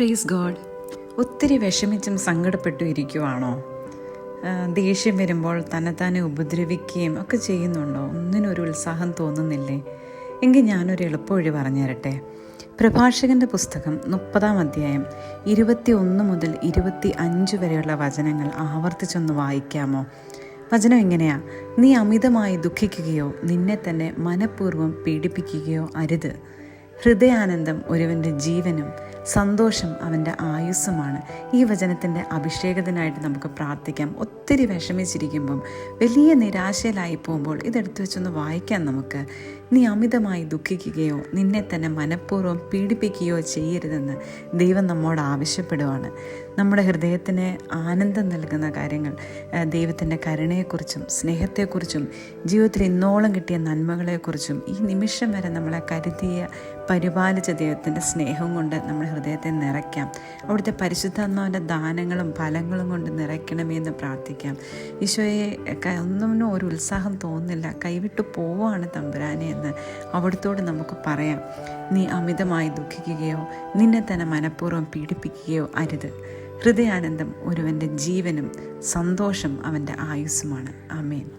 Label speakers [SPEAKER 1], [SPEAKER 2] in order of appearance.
[SPEAKER 1] Praise God ഒത്തിരി വിഷമിച്ചും സങ്കടപ്പെട്ടു ഇരിക്കുവാണോ ദേഷ്യം വരുമ്പോൾ തന്നെത്താനെ ഉപദ്രവിക്കുകയും ഒക്കെ ചെയ്യുന്നുണ്ടോ? ഒന്നിനും ഒരു ഉത്സാഹം തോന്നുന്നില്ലേ? എങ്കിൽ ഞാനൊരു എളുപ്പവഴി പറഞ്ഞുതരട്ടെ. പ്രഭാഷകന്റെ പുസ്തകം മുപ്പതാം അധ്യായം ഇരുപത്തി ഒന്ന് മുതൽ ഇരുപത്തി അഞ്ച് വരെയുള്ള വചനങ്ങൾ ആവർത്തിച്ചൊന്ന് വായിക്കാമോ? വചനം എങ്ങനെയാ? നീ അമിതമായി ദുഃഖിക്കുകയോ നിന്നെ തന്നെ മനഃപൂർവം പീഡിപ്പിക്കുകയോ അരുത്. ഹൃദയാനന്ദം ഒരുവന്റെ ജീവനും സന്തോഷം അവന്റെ ആയുസ്സുമാണ്. ഈ വചനത്തിന്റെ അഭിഷേകത്തിനായിട്ട് നമുക്ക് പ്രാർത്ഥിക്കാം. ഒത്തിരി വിഷമിച്ചിരിക്കുമ്പം വലിയ നിരാശയിലായി പോകുമ്പോൾ ഇതെടുത്തു വെച്ചൊന്ന് വായിക്കാം നമുക്ക്. നീ അമിതമായി ദുഃഖിക്കുകയോ നിന്നെ തന്നെ മനഃപൂർവം പീഡിപ്പിക്കുകയോ ചെയ്യരുതെന്ന് ദൈവം നമ്മോട് ആവശ്യപ്പെടുവാണ്. നമ്മുടെ ഹൃദയത്തിന് ആനന്ദം നൽകുന്ന കാര്യങ്ങൾ ദൈവത്തിന്റെ കരുണയെക്കുറിച്ചും സ്നേഹത്തെക്കുറിച്ചും ജീവിതത്തിൽ ഇന്നോളം കിട്ടിയ നന്മകളെക്കുറിച്ചും ഈ നിമിഷം വരെ നമ്മളെ കരുതിയ പരിപാലിച്ച ദൈവത്തിന്റെ സ്നേഹം കൊണ്ട് നമ്മുടെ ഹൃദയത്തെ നിറയ്ക്കാം. അവിടുത്തെ പരിശുദ്ധാത്മാവിന്റെ ദാനങ്ങളും ഫലങ്ങളും കൊണ്ട് നിറയ്ക്കണമേ എന്ന് പ്രാർത്ഥിക്കാം. ഈശോയെ ഒന്നും ഒരു ഉത്സാഹം തോന്നുന്നില്ല. കൈവിട്ടു പോവുകയാണ് തമ്പുരാനെ എന്ന് അവിടുത്തോട് നമുക്ക് പറയാം. നീ അമിതമായി ദുഃഖിക്കുകയോ നിന്നെ തന്നെ മനഃപൂർവം പീഡിപ്പിക്കുകയോ അരുത്. ഹൃദയാനന്ദം ഒരുവന്റെ ജീവനും സന്തോഷം അവന്റെ ആയുസ്സുമാണ്. ആമേൻ.